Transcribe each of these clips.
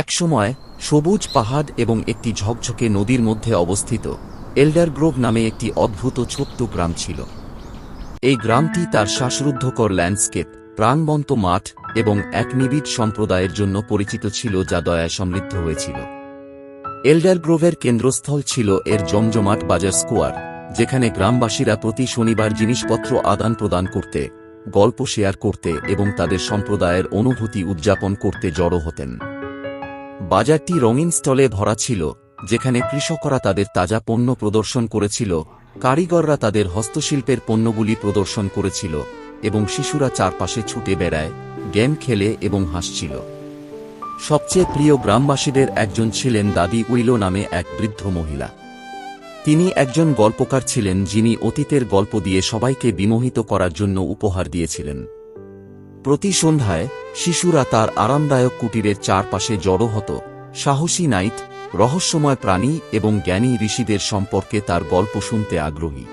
একসময় সবুজ পাহাড় এবং একটি ঝকঝকে নদীর মধ্যে অবস্থিত এল্ডার গ্রোভ নামে একটি অদ্ভুত ছোট্ট গ্রাম ছিল। এই গ্রামটি তার শ্বাসরুদ্ধকর ল্যান্ডস্কেপ, প্রাণবন্ত মাঠ এবং এক নিবিড় সম্প্রদায়ের জন্য পরিচিত ছিল যা দয়ায় সমৃদ্ধ হয়েছিল। এল্ডার গ্রোভের কেন্দ্রস্থল ছিল এর জমজমাট বাজার স্কোয়ার, যেখানে গ্রামবাসীরা প্রতি শনিবার জিনিসপত্র আদান প্রদান করতে, গল্প শেয়ার করতে এবং তাদের সম্প্রদায়ের অনুভূতি উদযাপন করতে জড়ো হতেন। বাজারটি রঙিন স্টলে ভরা ছিল, যেখানে কৃষকরা তাদের তাজা পণ্য প্রদর্শন করেছিল, কারিগররা তাদের হস্তশিল্পের পণ্যগুলি প্রদর্শন করেছিল, এবং শিশুরা চারপাশে ছুটে বেড়ায়, গেম খেলে এবং হাসছিল। সবচেয়ে প্রিয় গ্রামবাসীদের একজন ছিলেন দাদি উইলো নামে এক বৃদ্ধ মহিলা। তিনি একজন গল্পকার ছিলেন যিনি অতীতের গল্প দিয়ে সবাইকে বিমোহিত করার জন্য উপহার দিয়েছিলেন। প্রতি সন্ধ্যায় শিশুরা তার আরামদায়ক কুটিরের চারপাশে জড়ো হতো। সাহসী নাইট, রহস্যময় প্রাণী এবং জ্ঞানী ঋষিদের সম্পর্কে তার গল্প শুনতে আগ্রহী।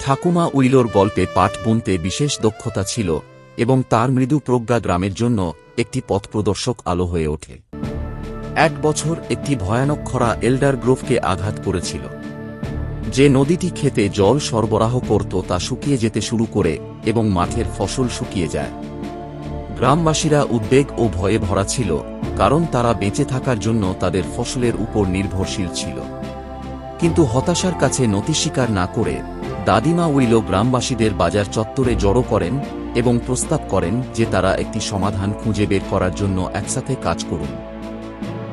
ঠাকুমা উইলোর গল্পে পাঠ বুনতে বিশেষ দক্ষতা ছিল এবং তার মৃদু প্রজ্ঞা গ্রামের জন্য একটি পথপ্রদর্শক আলো হয়ে ওঠে। এক বছর একটি ভয়ানক খরা এল্ডার গ্রোভকে আঘাত করেছিল। যে নদীটি খেতে জল সরবরাহ করত তা শুকিয়ে যেতে শুরু করে এবং মাঠের ফসল শুকিয়ে যায়। গ্রামবাসীরা উদ্বেগ ও ভয়ে ভরা ছিল, কারণ তারা বেঁচে থাকার জন্য তাদের ফসলের উপর নির্ভরশীল ছিল। কিন্তু হতাশার কাছে নতি স্বীকার না করে দাদিমা উইলো গ্রামবাসীদের বাজার চত্বরে জড়ো করেন এবং প্রস্তাব করেন যে তারা একটি সমাধান খুঁজে বের করার জন্য একসাথে কাজ করুন।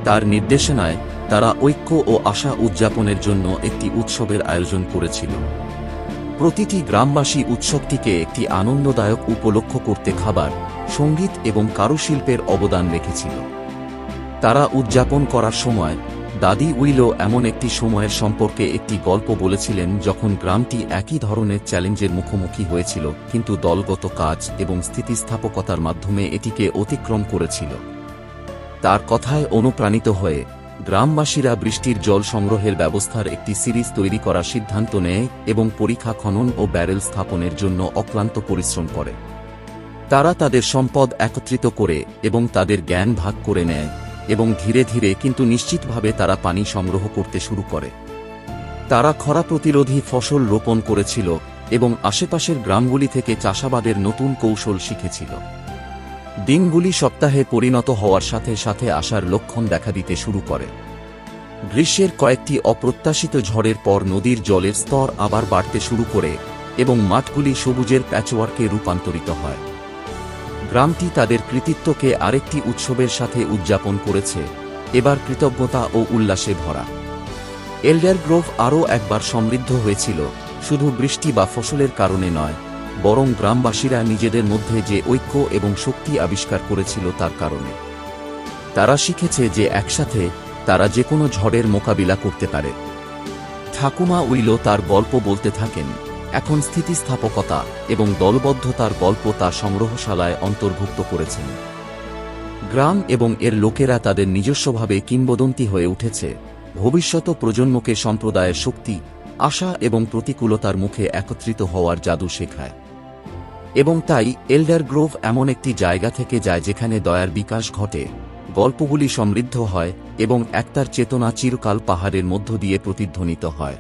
তার নির্দেশনায় তারা ঐক্য ও আশা উদযাপনের জন্য একটি উৎসবের আয়োজন করেছিল। প্রতিটি গ্রামবাসী উৎসবটিকে একটি আনন্দদায়ক উপলক্ষ করতে খাবার সংগীত এবং কারুশিল্পের অবদান রেখেছিল। তারা উদযাপন করার সময়, দাদি উইলো এমন একটি সময়ের সম্পর্কে একটি গল্প বলেছিলেন যখন গ্রামটি একই ধরনের চ্যালেঞ্জের মুখোমুখি হয়েছিল, কিন্তু দলগত কাজ এবং স্থিতিস্থাপকতার মাধ্যমে এটিকে অতিক্রম করেছিল। তার কথায় অনুপ্রাণিত হয়ে, গ্রামবাসীরা বৃষ্টির জল সংগ্রহের ব্যবস্থার একটি সিরিজ তৈরি করার সিদ্ধান্ত নেয় এবং পরীক্ষা খনন ও ব্যারেল স্থাপনের জন্য অক্লান্ত পরিশ্রম করে। তারা তাদের সম্পদ একত্রিত করে এবং তাদের জ্ঞান ভাগ করে নেয় এবং ধীরে ধীরে কিন্তু নিশ্চিতভাবে তারা পানি সংগ্রহ করতে শুরু করে। তারা খরা প্রতিরোধী ফসল রোপণ করেছিল এবং আশেপাশের গ্রামগুলি থেকে চাষাবাদের নতুন কৌশল শিখেছিল। দিনগুলি সপ্তাহে পরিণত হওয়ার সাথে সাথে আসার লক্ষণ দেখা দিতে শুরু করে। গ্রীষ্মের কয়েকটি অপ্রত্যাশিত ঝড়ের পর নদীর জলের স্তর আবার বাড়তে শুরু করে এবং মাঠগুলি সবুজের প্যাচওয়ার্কে রূপান্তরিত হয়। গ্রামটি তাদের কৃতিত্বকে আরেকটি উৎসবের সাথে উদযাপন করেছে। এবার কৃতজ্ঞতা ও উল্লাসে ভরা। এল্ডার গ্রোভ আরও একবার সমৃদ্ধ হয়েছিল। শুধু বৃষ্টি বা ফসলের কারণে নয়, বরং গ্রামবাসীরা নিজেদের মধ্যে যে ঐক্য এবং শক্তি আবিষ্কার করেছিল তার কারণে। তারা শিখেছে যে একসাথে তারা যে কোনো ঝড়ের মোকাবিলা করতে পারে। ঠাকুমা উইলো তার গল্প বলতে থাকেন এখন স্থিতিস্থাপকতা এবং দলবদ্ধতার গল্প তার সংগ্রহশালায় অন্তর্ভুক্ত করেছেন। গ্রাম এবং এর লোকেরা তাদের নিজস্বভাবে কিংবদন্তি হয়ে উঠেছে। ভবিষ্যৎ প্রজন্মকে সম্প্রদায়ের শক্তি, আশা এবং প্রতিকূলতার মুখে একত্রিত হওয়ার জাদু শেখায়। এবং তাই এল্ডার গ্রোভ এমন একটি জায়গা থেকে যায় যেখানে দয়ার বিকাশ ঘটে। গল্পগুলি সমৃদ্ধ হয় এবং একতার চেতনা চিরকাল পাহাড়ের মধ্য দিয়ে প্রতিধ্বনিত হয়।